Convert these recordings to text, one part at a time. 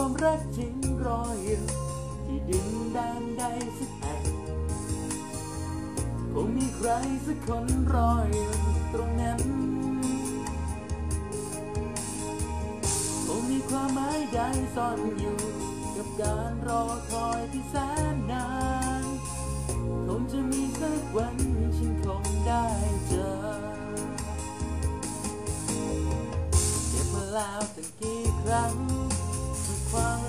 ความรักจริงรออยู่ที่ดินแดนใดสักแห่งคงมีใครสักคนรออยู่ตรงนั้นคงมีความหมายใดซ่อนอยู่กับการรอคอยที่แสนนานคงจะมีสักวันฉันคงได้เจอเก็บมาแล้วตั้งกี่ครั้ง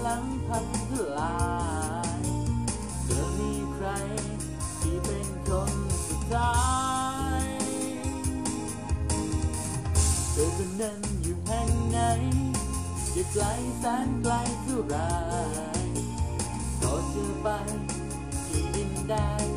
ลังพันทลายจะมีใครที่เป็นคนสุดท้ายเธอคนนั้นอยู่แห่งไหน จะไกลแสนไกลเท่าไรก็เธอไปที่ดินแดน